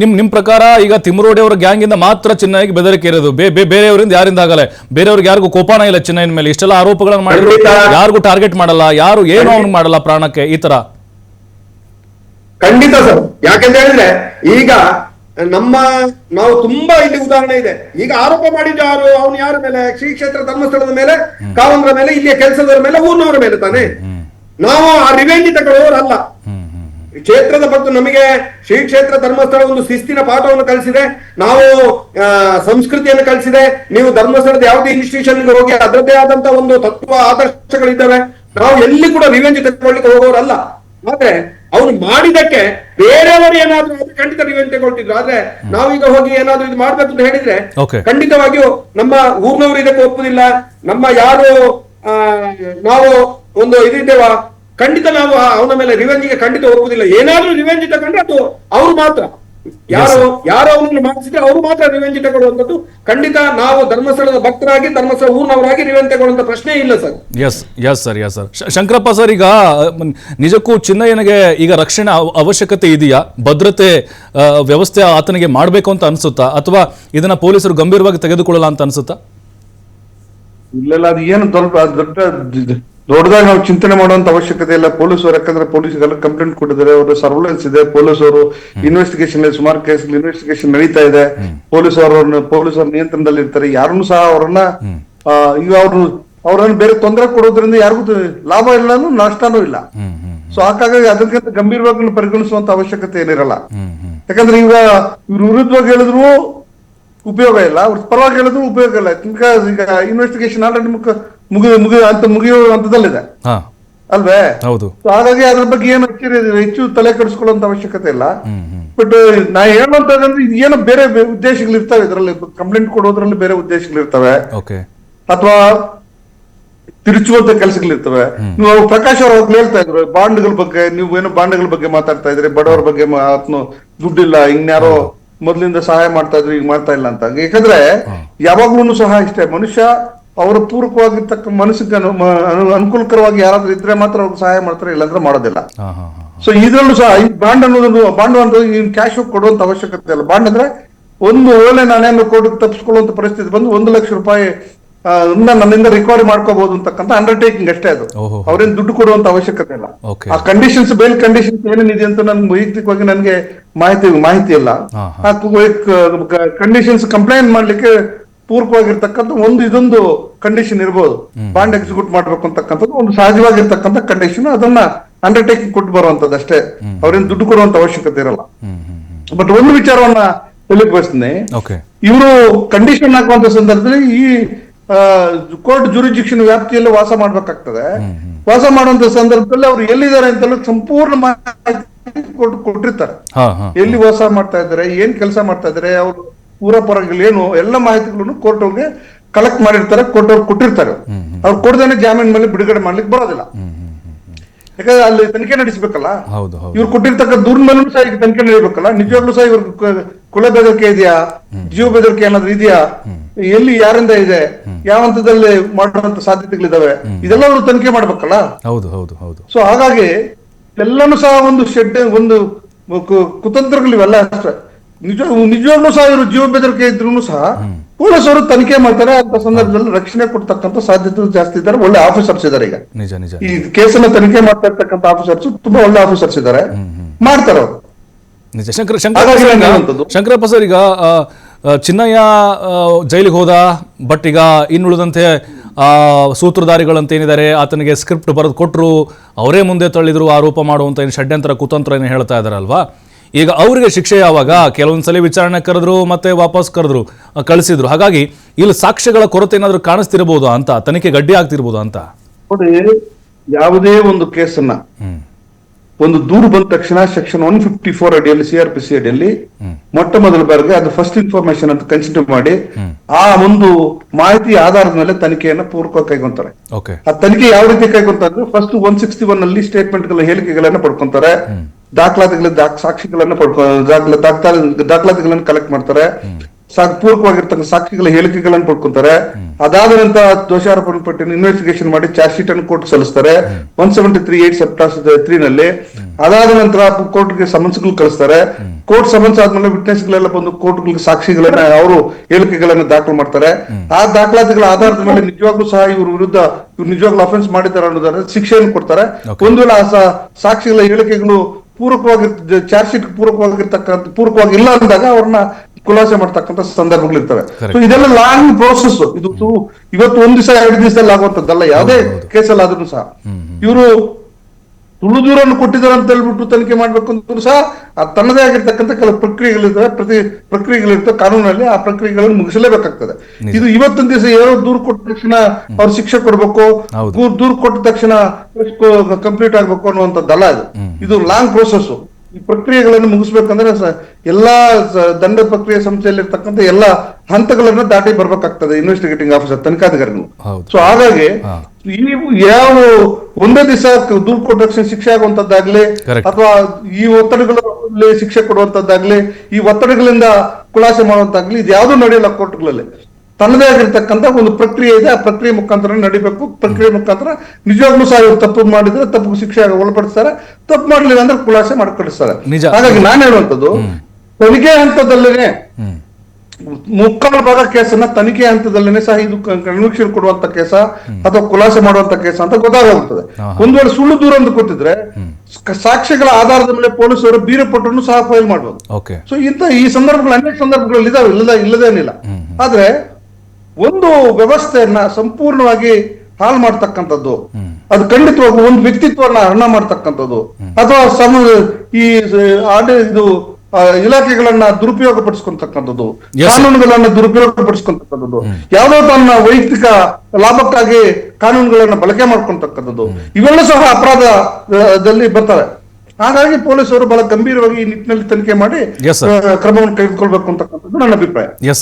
ನಿಮ್ ನಿಮ್ ಪ್ರಕಾರ ಈಗ ತಿಮ್ಮರೋಡಿ ಅವರ ಗ್ಯಾಂಗ್ ಇಂದ ಮಾತ್ರ ಚೆನ್ನಾಗಿ ಬೆದರಿಕೆ ಇರೋದು? ಬೇರೆಯವರಿಂದ ಯಾರಿಂದ ಆಗಲ್ಲ? ಬೇರೆಯವ್ರಿಗೆ ಯಾರಿಗೂ ಕೋಪಾನ ಇಲ್ಲ ಚಿನ್ನಯ್ಯನ ಮೇಲೆ. ಇಷ್ಟೆಲ್ಲ ಆರೋಪಗಳನ್ನು ಮಾಡಿದ್ರು ಯಾರಿಗೂ ಟಾರ್ಗೆಟ್ ಮಾಡಲ್ಲ ಯಾರು ಏನು ಅವ್ನು ಮಾಡಲ್ಲ ಪ್ರಾಣಕ್ಕೆ ಈ ತರ? ಖಂಡಿತ ಸರ್. ಯಾಕೆಂತ ಹೇಳಿದ್ರೆ ಈಗ ನಮ್ಮ ನಾವು ತುಂಬಾ ಇಲ್ಲಿ ಉದಾಹರಣೆ ಇದೆ. ಈಗ ಆರೋಪ ಮಾಡಿದ್ದು ಯಾರು? ಅವನು ಯಾರ ಮೇಲೆ? ಶ್ರೀ ಕ್ಷೇತ್ರ ಧರ್ಮಸ್ಥಳದ ಮೇಲೆ ಕಾವಂದ್ರ ಮೇಲೆ ಇಲ್ಲಿಯ ಕೆಲಸದವರ ಮೇಲೆ ಊರ್ನವರ ಮೇಲೆ ತಾನೆ? ನಾವು ಆ ರಿವೆಂಜ್ ತಗೊಳ್ಳೋರಲ್ಲ ಈ ಕ್ಷೇತ್ರದ ಬಗ್ಗೆ ನಮಗೆ ಶ್ರೀ ಕ್ಷೇತ್ರ ಧರ್ಮಸ್ಥಳ ಒಂದು ಶಿಸ್ತಿನ ಪಾಠವನ್ನು ಕಲಿಸಿದೆ. ನಾವು ಆ, ಸಂಸ್ಕೃತಿಯನ್ನು ಕಲಿಸಿದೆ. ನೀವು ಧರ್ಮಸ್ಥಳದ ಯಾವುದೇ ಇನ್ಸ್ಟಿಟ್ಯೂಷನ್ಗೆ ಹೋಗಿ ಅದರದ್ದೇ ಆದಂತಹ ಒಂದು ತತ್ವ ಆದರ್ಶಗಳಿದ್ದಾವೆ. ನಾವು ಎಲ್ಲಿ ಕೂಡ ರಿವೆಂಜ್ ತೆಗೆದುಕೊಳ್ಳಿಕ್ಕೆ ಹೋಗೋರಲ್ಲ. ಆದ್ರೆ ಅವ್ರು ಮಾಡಿದಕ್ಕೆ ಬೇರೆಯವರು ಏನಾದ್ರೂ ಖಂಡಿತ ರಿವೆಂಜ್ ತಗೊಳ್ತಿದ್ರು ಆದ್ರೆ ನಾವೀಗ ಹೋಗಿ ಏನಾದ್ರೂ ಇದು ಮಾಡ್ಬೇಕು ಅಂತ ಹೇಳಿದ್ರೆ ಖಂಡಿತವಾಗಿಯೂ ನಮ್ಮ ಊರ್ನವರು ಇದಕ್ಕೆ ಒಪ್ಪುದಿಲ್ಲ. ನಮ್ಮ ಯಾರು ಆ, ನಾವು ಒಂದು ಇದಿದ್ದೇವ? ಖಂಡಿತ ನಾವು ಆ- ಅವನ ಮೇಲೆ ರಿವೆಂಜ್ಗೆ ಖಂಡಿತ ಹೋಗುವುದಿಲ್ಲ. ಏನಾದ್ರೂ ರಿವೆಂಜ್ ತಗೊಂಡ್ರೆ ಅದು ಅವ್ರು ಮಾತ್ರ. ಯಾರು ಯಾರು ಅವನನ್ನು ಮಾಡಿಸಿದ್ರೆ ಅವರು ಮಾತ್ರ ರಿವೆಂಜ್ ತಗೊಳ್ಳುವಂಥದ್ದು. ಖಂಡಿತ ನಾವು ಧರ್ಮಸ್ಥಳದ ಭಕ್ತರಾಗಿ ಧರ್ಮಸ್ಥಳ ಊರಿನವರಾಗಿ ರಿವೆಂಜ್ ತಗೊಳ್ಳುವಂತ ಪ್ರಶ್ನೆ ಇಲ್ಲ sir yes yes sir yes sir Shankarappa sir ಈಗ ನಿಜಕ್ಕೂ ಚಿನ್ನಯ್ಯನಿಗೆ ಈಗ ರಕ್ಷಣೆ ಅವ- ಅವಶ್ಯಕತೆ ಇದೆಯಾ? ಭದ್ರತೆ ಆ, ವ್ಯವಸ್ಥೆ ಆತನಿಗೆ ಮಾಡಬೇಕು ಅಂತ ಅನ್ಸುತ್ತಾ? ಅಥವಾ ಇದನ್ನ ಪೊಲೀಸರು ಗಂಭೀರವಾಗಿ ತೆಗೆದುಕೊಳ್ಳಲ್ಲ ಅಂತ ಅನ್ಸುತ್ತಾ? ಇಲ್ಲ ಅದು ಏನು ಸ್ವಲ್ಪ ದೊಡ್ಡ ದೊಡ್ಡದಾಗಿ ನಾವು ಚಿಂತನೆ ಮಾಡುವಂತ ಅವಶ್ಯಕತೆ ಇಲ್ಲ. ಪೊಲೀಸರು ಯಾಕಂದ್ರೆ ಪೊಲೀಸ್ಗೆಲ್ಲ ಕಂಪ್ಲೇಂಟ್ ಕೊಟ್ಟಿದ್ದಾರೆ. ಅವರು ಸರ್ವೆಲೆನ್ಸ್ ಇದೆ. ಪೊಲೀಸರು ಇನ್ವೆಸ್ಟಿಗೇಷನ್ ಸುಮಾರು ಕೇಸ್ ಇನ್ವೆಸ್ಟಿಗೇಷನ್ ನಡೀತಾ ಇದೆ. ಪೊಲೀಸರು ಪೊಲೀಸರ ನಿಯಂತ್ರಣದಲ್ಲಿ ಇರ್ತಾರೆ. ಯಾರನ್ನು ಸಹ ಅವರನ್ನ ಈಗ ಅವರು ಅವ್ರನ್ನ ಬೇರೆ ತೊಂದರೆ ಕೊಡೋದ್ರಿಂದ ಯಾರಿಗೂ ಲಾಭ ಇಲ್ಲ ನಷ್ಟನೂ ಇಲ್ಲ. ಸೊ ಹಾಗಾಗಿ ಅದಕ್ಕಿಂತ ಗಂಭೀರವಾಗಿ ಪರಿಗಣಿಸುವಂತ ಅವಶ್ಯಕತೆ ಏನಿರಲ್ಲ. ಯಾಕಂದ್ರೆ ಈಗ ಇವ್ರು ವಿರುದ್ಧವಾಗಿ ಹೇಳಿದ್ರು ಉಪಯೋಗ ಇಲ್ಲ. ಅವ್ರ ಪರವಾಗಿ ಹೇಳಿದ್ರು ಉಪಯೋಗ ಇಲ್ಲ. ಈಗ ಇನ್ವೆಸ್ಟಿಗೇಷನ್ ಆಲ್ರೆಡಿ ಮುಗ ಮುಗಿ ಮುಗಿ ಅಂತ ಮುಗಿಯೋ ಹಂತದಲ್ಲಿದೆ. ಹಾ. ಅಲ್ವೇ? ಹೌದು. So ಹಾಗಾಗಿ ಅದ್ರ ಬಗ್ಗೆ ಏನು ಹೆಚ್ಚು ಹೆಚ್ಚು ತಲೆ ಕೆಡಿಸ್ಕೊಳ್ಳುವಂತ ಅವಶ್ಯಕತೆ ಇಲ್ಲ. ಹ್ಮ್ ಹ್ಮ್. ಬಟ್ ನಾ ಹೇಳುವಂತಂದ್ರೆ ಇದು ಏನೋ ಬೇರೆ ಬೇ- ಉದ್ದೇಶಗಳು ಇರ್ತವೆ ಇದರಲ್ಲಿ. ಕಂಪ್ಲೇಂಟ್ ಕೊಡೋದ್ರಲ್ಲಿ ಬೇರೆ ಉದ್ದೇಶಗಳು ಇರ್ತವೆ. ಓಕೆ. ಅಥವಾ ತಿರುಚುವಂತ ಕೆಲಸಗಳಿರ್ತವೆ ನೀವು ಪ್ರಕಾಶ್ ಅವರು ಹೇಳ್ತಾ ಇದ್ರು ಬಾಂಡ್ಗಳ ಬಗ್ಗೆ ನೀವು ಏನೋ ಬಾಂಡ್ಗಳ ಬಗ್ಗೆ ಮಾತಾಡ್ತಾ ಇದ್ರಿ ಬಡವರ ಬಗ್ಗೆ ಮಾತ್ನು ದುಡ್ಡಿಲ್ಲ ಇನ್ಯಾರೋ ಮೊದ್ಲಿಂದ ಸಹಾಯ ಮಾಡ್ತಾ ಇದ್ರು ಈಗ ಮಾಡ್ತಾ ಇಲ್ಲ ಅಂತ. ಯಾಕಂದ್ರೆ ಯಾವಾಗ್ಲೂ ಸಹ ಇಷ್ಟೇ ಮನುಷ್ಯ ಅವರ ಪೂರಕವಾಗಿರ್ತಕ್ಕ ಮನಸ್ಸಿಗೆ ಅನುಕೂಲಕರವಾಗಿ ಯಾರಾದ್ರೂ ಇದ್ರೆ ಮಾತ್ರ ಅವ್ರಿಗೆ ಸಹಾಯ ಮಾಡ್ತಾರೆ ಇಲ್ಲಾಂದ್ರೆ ಮಾಡೋದಿಲ್ಲ. ಸೊ ಇದ್ರಲ್ಲೂ ಸಹ ಈ ಬಾಂಡ್ ಅನ್ನೋದು ಬಾಂಡ್ ಈ ಕ್ಯಾಶ್ ಕೊಡುವಂತ ಅವಶ್ಯಕತೆ ಇಲ್ಲ ಬಾಂಡ್ ಅಂದ್ರೆ ಒಂದು ವೇಳೆ ನಾನೇನು ಕೊಟ್ಟು ತಪ್ಪಿಸ್ಕೊಳ್ಳುವಂತ ಪರಿಸ್ಥಿತಿ ಬಂದು ಒಂದು ಲಕ್ಷ ರೂಪಾಯಿ ನನ್ನಿಂದ ರಿಕವರಿ ಮಾಡ್ಕೋಬಹುದು ಅಂತಕ್ಕಂಥ ಅಂಡರ್ಟೇಕಿಂಗ್ ಅಷ್ಟೇ ಅದು. ಅವ್ರೇನು ದುಡ್ಡು ಕೊಡುವಂತ ಅವಶ್ಯಕತೆ ಇಲ್ಲ. ಆ ಕಂಡೀಷನ್ಸ್ ಬೇಲ್ ಕಂಡೀಷನ್ಸ್ ಏನೇನಿದೆ ಅಂತ ನನ್ಗೆ ವೈಯಕ್ತಿಕವಾಗಿ ನನಗೆ ಮಾಹಿತಿ ಮಾಹಿತಿ ಇಲ್ಲ. ಕಂಡೀಷನ್ಸ್ ಕಂಪ್ಲೇಂಟ್ ಮಾಡ್ಲಿಕ್ಕೆ ಪೂರ್ವವಾಗಿರ್ತಕ್ಕಂಥ ಒಂದು ಇದೊಂದು ಕಂಡೀಷನ್ ಇರ್ಬೋದು. ಬಾಂಡ್ ಎಕ್ಸಿಕ್ಯೂಟ್ ಮಾಡ್ಬೇಕು ಅಂತಕ್ಕಂಥದ್ದು ಒಂದು ಸಹಜವಾಗಿರ್ತಕ್ಕಂಥ ಕಂಡೀಷನ್ ಅದನ್ನ ಅಂಡರ್ಟೇಕಿಂಗ್ ಕೊಟ್ಟು ಬರುವಂತದ್ದು ಅಷ್ಟೇ. ಅವ್ರೇನ್ ದುಡ್ಡು ಕೊಡುವಂತ ಅವಶ್ಯಕತೆ ಇರಲ್ಲ. ಬಟ್ ಒಂದು ವಿಚಾರವನ್ನ ಹೇಳಿಕ್ ಬಯಸ್ತೀನಿ ಇವರು ಕಂಡೀಷನ್ ಹಾಕುವಂತ ಸಂದರ್ಭದಲ್ಲಿ ಈ ಕೋರ್ಟ್ ಜುರಿಜಿಕ್ಷನ್ ವ್ಯಾಪ್ತಿಯಲ್ಲಿ ವಾಸ ಮಾಡ್ಬೇಕಾಗ್ತದೆ. ವಾಸ ಮಾಡುವಂತ ಸಂದರ್ಭದಲ್ಲಿ ಅವ್ರು ಎಲ್ಲಿದ್ದಾರೆ ಅಂತೆಲ್ಲ ಸಂಪೂರ್ಣ ಮಾಹಿತಿ ಕೊಟ್ಟು ಕೊಟ್ಟಿರ್ತಾರೆ. ಎಲ್ಲಿ ವಾಸ ಮಾಡ್ತಾ ಇದ್ದಾರೆ ಏನ್ ಕೆಲಸ ಮಾಡ್ತಾ ಇದ್ದಾರೆ ಅವ್ರು ಊರ ಪರಗಳು ಏನು ಎಲ್ಲ ಮಾಹಿತಿಗಳನ್ನು ಕೋರ್ಟ್ ಅವ್ರಿಗೆ ಕಲೆಕ್ಟ್ ಮಾಡಿರ್ತಾರೆ ಕೊಟ್ಟವ್ರು ಕೊಟ್ಟಿರ್ತಾರೆ. ಅವ್ರು ಕೊಡ್ದೇನೆ ಜಾಮೀನ್ ಮೇಲೆ ಬಿಡುಗಡೆ ಮಾಡ್ಲಿಕ್ಕೆ ಬರೋದಿಲ್ಲ. ಯಾಕಂದ್ರೆ ಅಲ್ಲಿ ತನಿಖೆ ನಡೆಸಬೇಕಲ್ಲ? ಇವ್ರು ಕೊಟ್ಟಿರ್ತಕ್ಕ ದೂರ್ ಮೇಲೂ ಸಹ ಈಗ ತನಿಖೆ ನಡೆಯಬೇಕಲ್ಲ? ನಿಜವಾಗ್ಲೂ ಸಹ ಇವ್ರ ಕುಲ ಬೆದರಿಕೆ ಇದೆಯಾ? ಜೀವ ಬೆದರಿಕೆ ಏನಾದ್ರು ಇದೆಯಾ? ಎಲ್ಲಿ ಯಾರಿಂದ ಇದೆ? ಯಾವ ಹಂತದಲ್ಲಿ ಮಾಡುವಂತ ಸಾಧ್ಯತೆಗಳಿದಾವೆ? ಇದೆಲ್ಲ ಅವರು ತನಿಖೆ ಮಾಡ್ಬೇಕಲ್ಲ? ಹೌದು ಹೌದು ಹೌದು. ಸೊ ಹಾಗಾಗಿ ಎಲ್ಲಾನು ಸಹ ಒಂದು ಶೆಡ್ ಒಂದು ಕುತಂತ್ರಗಳಿವೆಲ್ಲ ಕುತಂತ್ರಗಳು ಇವೆಲ್ಲ ಅಷ್ಟೇ. ನಿಜ ನಿಜವಾಗ್ಲೂ ಸಹ ಇವರು ಜೀವ ಬೆದರಿಕೆ ಇದ್ರು ಸಹ ಪೊಲೀಸರು ತನಿಖೆ ಮಾಡ್ತಾರೆ. ಅಂತ ಸಂದರ್ಭದಲ್ಲಿ ರಕ್ಷಣೆ ಕೊಡ್ತಕ್ಕಂತ ಸಾಧ್ಯತೆ ಜಾಸ್ತಿ ಇದ್ದಾರೆ. ಒಳ್ಳೆ ಆಫೀಸರ್ಸ್ ಇದ್ದಾರೆ ಈಗ. ನಿಜ ನಿಜ ಈ ಕೇಸನ್ನ ತನಿಖೆ ಮಾಡ್ತಾ ಇರ್ತಕ್ಕಂತ ಆಫೀಸರ್ಸ್ ತುಂಬಾ ಒಳ್ಳೆ ಆಫೀಸರ್ಸ್ ಇದ್ದಾರೆ. ಮಾಡ್ತಾರೆ ಅವರು. ನಿಜ. ಶಂಕರ ಶಂಕರ ಶಂಕರಪ್ಪ ಸರ್ ಈಗ- ಚಿನ್ನಯ್ಯ ಜೈಲಿಗೆ ಹೋದ ಬಟ್ ಈಗ ಇನ್ನುಳಿದಂತೆ ಆ, ಸೂತ್ರಧಾರಿಗಳಂತ ಏನಿದ್ದಾರೆ ಆತನಿಗೆ ಸ್ಕ್ರಿಪ್ಟ್ ಬರೆದು ಕೊಟ್ಟರು ಅವರೇ ಮುಂದೆ ತಳ್ಳಿದ್ರು ಆರೋಪ ಮಾಡುವಂತ ಏನು ಷಡ್ಯಂತ್ರ ಕುತಂತ್ರ ಏನು ಹೇಳ್ತಾ ಇದಾರಲ್ವಾ? ಈಗ ಅವರಿಗೆ ಶಿಕ್ಷೆ ಯಾವಾಗ? ಕೆಲವೊಂದ್ಸಲಿ ವಿಚಾರಣೆ ಕರೆದ್ರು ಮತ್ತೆ ವಾಪಸ್ ಕರೆದ್ರು ಕಳಿಸಿದ್ರು. ಹಾಗಾಗಿ ಇಲ್ಲಿ ಸಾಕ್ಷ್ಯಗಳ ಕೊರತೆ ಏನಾದರೂ ಕಾಣಿಸ್ತಿರಬಹುದು ಅಂತ ತನಿಖೆ ಗಡ್ಡಿ ಆಗ್ತಿರ್ಬೋದು ಅಂತ? ನೋಡಿ ಯಾವುದೇ ಒಂದು ಕೇಸನ್ನ ಒಂದು ದೂರು ಬಂದ ತಕ್ಷಣ ಸೆಕ್ಷನ್ ಒನ್ ಫಿಫ್ಟಿ ಫೋರ್ ಅಡಿಯಲ್ಲಿ ಸಿಆರ್ ಪಿ ಸಿ ಅಡಿಯಲ್ಲಿ ಮೊಟ್ಟ ಮೊದಲ ಬಾರಿಗೆ ಅದು ಫಸ್ಟ್ ಇನ್ಫಾರ್ಮೇಶನ್ ಅಂತ ಕನ್ಸಿಡರ್ ಮಾಡಿ ಆ ಒಂದು ಮಾಹಿತಿ ಆಧಾರದ ಮೇಲೆ ತನಿಖೆಯನ್ನ ಪೂರ್ವಕ ಕೈಗೊಂತಾರೆ. ಓಕೆ. ಆ ತನಿಖೆ ಯಾವ ರೀತಿ ಕೈಗೊಂತಾರೆ ಫಸ್ಟ್ ಒನ್ ಸಿಕ್ಸ್ಟಿ ಒನ್ ಅಲ್ಲಿ ಸ್ಟೇಟ್ಮೆಂಟ್ಗಳ ಹೇಳಿಕೆಗಳನ್ನ ಪಡ್ಕೊಂತಾರೆ. ದಾಖಲಾತಿಗಳ ಸಾಕ್ಷಿಗಳನ್ನು ಸಾಕ್ಷಿಗಳನ್ನ ದಾಖಲಾತಿಗಳನ್ನು ದಾಖಲ ದಾಖಲಾತಿಗಳನ್ನ ಕಲೆಕ್ಟ್ ಮಾಡ್ತಾರೆ. ಪೂರಕವಾಗಿರ್ತಕ್ಕಂಥ ಸಾಕ್ಷಿಗಳ ಹೇಳಿಕೆಗಳನ್ನು ಪಡ್ಕೊಂತಾರೆ. ಅದಾದ ನಂತರ ದೋಷಾರೋಪಣ ಪಟ್ಟಿಯನ್ನು ಇನ್ವೆಸ್ಟಿಗೇಷನ್ ಮಾಡಿ ಚಾರ್ಜ್ ಶೀಟ್ ಅನ್ನು ಕೋರ್ಟ್ ಸಲ್ಲಿಸ್ತಾರೆ. ಒನ್ ಸೆವೆಂಟಿ ತ್ರೀ ಏಟ್ ಸೆಪ್ಟಾಸ್ ತ್ರೀ ನಲ್ಲಿ. ಅದಾದ ನಂತರ ಕೋರ್ಟ್ಗೆ ಸಮನ್ಸ್ಗಳು ಕಳಿಸ್ತಾರೆ. ಕೋರ್ಟ್ ಸಮನ್ಸ್ ಆದ್ಮೇಲೆ ವಿಟ್ನೆಸ್ ಗಳೆಲ್ಲ ಬಂದು ಕೋರ್ಟ್ಗಳಿಗೆ ಸಾಕ್ಷಿಗಳನ್ನ ಅವರು ಹೇಳಿಕೆಗಳನ್ನ ದಾಖಲು ಮಾಡ್ತಾರೆ. ಆ ದಾಖಲಾತಿಗಳ ಆಧಾರದ ಮೇಲೆ ನಿಜವಾಗ್ಲೂ ಸಹ ಇವ್ರ ವಿರುದ್ಧ ಇವ್ರು ನಿಜವಾಗ್ಲೂ ಅಫೆನ್ಸ್ ಮಾಡಿದ್ದಾರೆ ಅನ್ನೋದಾದ್ರೆ ಶಿಕ್ಷೆಯನ್ನು ಕೊಡ್ತಾರೆ. ಒಂದು ವೇಳೆ ಆ ಸಾಕ್ಷಿಗಳ ಹೇಳಿಕೆಗಳು ಪೂರಕವಾಗಿ ಚಾರ್ಜ್ ಶೀಟ್ ಪೂರಕವಾಗಿರ್ತಕ್ಕಂಥ ಪೂರಕವಾಗಿ ಇಲ್ಲ ಅಂದಾಗ ಅವ್ರನ್ನ ಖುಲಾಸೆ ಮಾಡ್ತಕ್ಕಂಥ ಸಂದರ್ಭಗಳು ಇರ್ತವೆ So ಇದೆಲ್ಲ ಲಾಂಗ್ ಪ್ರೋಸೆಸ್ ಇದು ಇವತ್ತು ಒಂದ್ ದಿವಸ ಎರಡು ದಿವಸದಲ್ಲಿ ಆಗುವಂತದ್ದಲ್ಲ ಯಾವುದೇ ಕೇಸಲ್ಲಿ ಆದ್ರೂ ಸಹ. ಇವರು ತುಳು ದೂರನ್ನು ಕೊಟ್ಟಿದ್ದಾರೆ ಅಂತ ಹೇಳ್ಬಿಟ್ಟು ತನಿಖೆ ಮಾಡಬೇಕು ಅಂದ್ರೂ ಸಹ ಆ ತನ್ನದೇ ಆಗಿರ್ತಕ್ಕಂಥ ಕೆಲವು ಪ್ರಕ್ರಿಯೆಗಳಿರ್ತವೆ ಪ್ರತಿ ಪ್ರಕ್ರಿಯೆಗಳಿರ್ತವೆ ಕಾನೂನಲ್ಲಿ ಆ ಪ್ರಕ್ರಿಯೆಗಳನ್ನು ಮುಗಿಸಲೇಬೇಕಾಗ್ತದೆ. ಇದು ಇವತ್ತಿನ ದಿವಸ ಏನೋ ದೂರು ಕೊಟ್ಟ ತಕ್ಷಣ ಅವ್ರು ಶಿಕ್ಷೆ ಕೊಡ್ಬೇಕು. ದೂರ್ ದೂರು ಕೊಟ್ಟ ತಕ್ಷಣ ಕಂಪ್ಲೀಟ್ ಆಗ್ಬೇಕು ಅನ್ನುವಂಥದ್ದಲ್ಲ ಇದು. ಇದು ಲಾಂಗ್ ಪ್ರೋಸೆಸ್ ಈ ಪ್ರಕ್ರಿಯೆಗಳನ್ನು ಮುಗಿಸ್ಬೇಕಂದ್ರೆ ಎಲ್ಲಾ ದಂಡ ಪ್ರಕ್ರಿಯೆ ಸಂಸ್ಥೆಯಲ್ಲಿ ಇರ್ತಕ್ಕಂಥ ಎಲ್ಲಾ ಹಂತಗಳನ್ನ ದಾಟಿ ಬರ್ಬೇಕಾಗ್ತದೆ ಇನ್ವೆಸ್ಟಿಗೇಟಿಂಗ್ ಆಫೀಸರ್ ತನಿಖಾಧಿಕಾರಿಗಳು. ಸೊ ಹಾಗಾಗಿ ನೀವು ಈ ಯಾವ ಒಂದೇ ದಿವಸ ದೂರ್ ಕೊಟ್ಟ ಶಿಕ್ಷೆ ಆಗುವಂತದ್ದಾಗ್ಲಿ ಅಥವಾ ಈ ಒತ್ತಡಗಳಲ್ಲಿ ಶಿಕ್ಷೆ ಕೊಡುವಂತದ್ದಾಗ್ಲಿ ಈ ಒತ್ತಡಗಳಿಂದ ಖುಲಾಸೆ ಮಾಡುವಂತಾಗ್ಲಿ ಇದು ಯಾವ್ದು ನಡೆಯಲ್ಲ ಕೋರ್ಟ್ಗಳಲ್ಲಿ. ತನ್ನದೇ ಆಗಿರ್ತಕ್ಕಂಥ ಒಂದು ಪ್ರಕ್ರಿಯೆ ಇದೆ. ಆ ಪ್ರಕ್ರಿಯೆ ಮುಖಾಂತರ ನಡಿಬೇಕು. ಪ್ರಕ್ರಿಯೆ ಮುಖಾಂತರ ನಿಜವಾಗ್ಲೂ ಸಹ ಇವ್ರು ತಪ್ಪು ಮಾಡಿದ್ರೆ ತಪ್ಪು ಶಿಕ್ಷೆ ಒಳಪಡಿಸ್ತಾರೆ. ತಪ್ಪು ಮಾಡ್ಲಿಲ್ಲ ಅಂದ್ರೆ ಖುಲಾಸೆ ಮಾಡ್ಕೊಡಿಸ್ತಾರೆ ಹಾಗಾಗಿ ನಾನು ಹೇಳುವಂತದ್ದು ತನಿಖೆ ಹಂತದಲ್ಲೇನೆ ಹ್ಮ್. ಮುಕ್ಕಾಲು ಭಾಗ ಕೇಸನ್ನ ತನಿಖೆ ಹಂತದಲ್ಲೇನೆ ಸಹ ಇದು ಕನ್ವಿಕ್ಷನ್ ಕೊಡುವಂತ ಕೇಸ ಅಥವಾ ಖುಲಾಸೆ ಮಾಡುವಂತ ಕೇಸ ಅಂತ ಗೊತ್ತಾಗುತ್ತದೆ ಒಂದು ವೇಳೆ ಸುಳ್ಳು ದೂರ ಅಂತ ಕೊಟ್ಟಿದ್ರೆ ಸಾಕ್ಷಿಗಳ ಸಾಕ್ಷ್ಯಗಳ ಆಧಾರದ ಮೇಲೆ ಪೊಲೀಸರು ಬೀರಪಟ್ಟನ್ನು ಸಹ ಫೈಲ್ ಮಾಡಬಹುದು ಸೊ ಇಂತ ಈ ಸಂದರ್ಭಗಳು ಅನೇಕ ಸಂದರ್ಭಗಳಲ್ಲಿ ಇದಾವೆ ಇಲ್ಲದ ಇಲ್ಲದೇನಿಲ್ಲ ಆದ್ರೆ ಒಂದು ವ್ಯವಸ್ಥೆಯನ್ನ ಸಂಪೂರ್ಣವಾಗಿ ಹಾಳು ಮಾಡ್ತಕ್ಕಂಥದ್ದು ಅದು ಖಂಡಿತವಾಗೂ ಒಂದು ವ್ಯಕ್ತಿತ್ವವನ್ನ ಹರಣ ಮಾಡ್ತಕ್ಕಂಥದ್ದು ಅಥವಾ ಸಮ ಈ ಇದು ಇಲಾಖೆಗಳನ್ನ ದುರುಪಯೋಗ ಪಡಿಸ್ಕೊಂತಕ್ಕಂಥದ್ದು. ಕಾನೂನುಗಳನ್ನ ದುರುಪಯೋಗ ಪಡಿಸ್ಕೊಂತಕ್ಕಂಥದ್ದು ಯಾವುದೋ ತನ್ನ ವೈಯಕ್ತಿಕ ಲಾಭಕ್ಕಾಗಿ ಕಾನೂನುಗಳನ್ನ ಬಳಕೆ ಮಾಡ್ಕೊಂತಕ್ಕಂಥದ್ದು ಇವೆಲ್ಲ ಸಹ ಅಪರಾಧದಲ್ಲಿ ಬರ್ತವೆ ಹಾಗಾಗಿ ಪೊಲೀಸರು ಬಹಳ ಗಂಭೀರವಾಗಿ ಈ ನಿಟ್ಟಿನಲ್ಲಿ ತನಿಖೆ ಮಾಡಿ ಕ್ರಮವನ್ನು ತೆಗೆದುಕೊಳ್ಬೇಕು ಅಂತಕ್ಕಂಥದ್ದು ನನ್ನ ಅಭಿಪ್ರಾಯ.